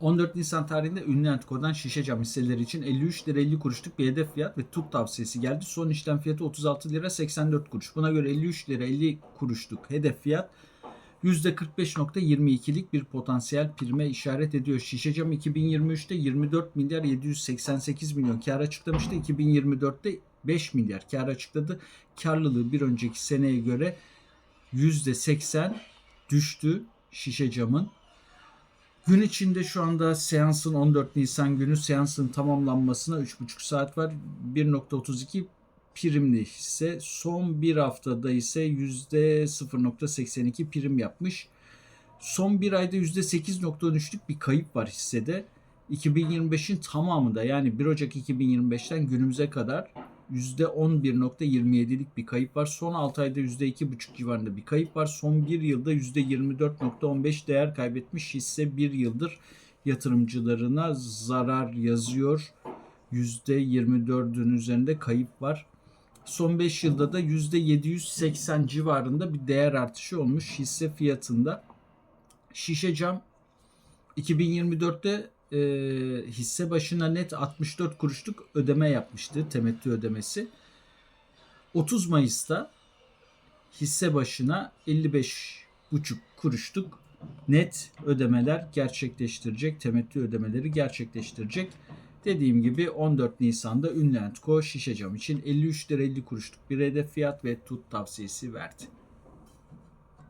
14 Nisan tarihinde ünlü Entko'dan şişe cam hisseleri için 53 lira 50 kuruşluk bir hedef fiyat ve tut tavsiyesi geldi. Son işlem fiyatı 36 lira 84 kuruş. Buna göre 53 lira 50 kuruşluk hedef fiyat %45.22'lik bir potansiyel prime işaret ediyor. Şişe cam 2023'te 24 milyar 788 milyon kar açıklamıştı. 2024'te 5 milyar kar açıkladı. Karlılığı bir önceki seneye göre %80 düştü şişe camın. Gün içinde şu anda seansın 14 Nisan günü seansın tamamlanmasına 3,5 saat var. 1.32 primli hisse. Son bir haftada ise %0.82 prim yapmış. Son bir ayda %8.13'lük bir kayıp var hissede. 2025'in tamamında yani 1 Ocak 2025'ten günümüze kadar %11.27'lik bir kayıp var. Son 6 ayda %2.5 civarında bir kayıp var. Son 1 yılda %24.15 değer kaybetmiş hisse 1 yıldır yatırımcılarına zarar yazıyor. %24'ün üzerinde kayıp var. Son 5 yılda da %780 civarında bir değer artışı olmuş hisse fiyatında. Şişe cam 2024'te e, hisse başına net 64 kuruşluk ödeme yapmıştı. Temettü ödemesi. 30 Mayıs'ta hisse başına 55,5 kuruşluk net ödemeler gerçekleştirecek. Temettü ödemeleri gerçekleştirecek. Dediğim gibi 14 Nisan'da Ünlü Co. şişe cam için 53 lira 50 kuruşluk bir hedef fiyat ve tut tavsiyesi verdi.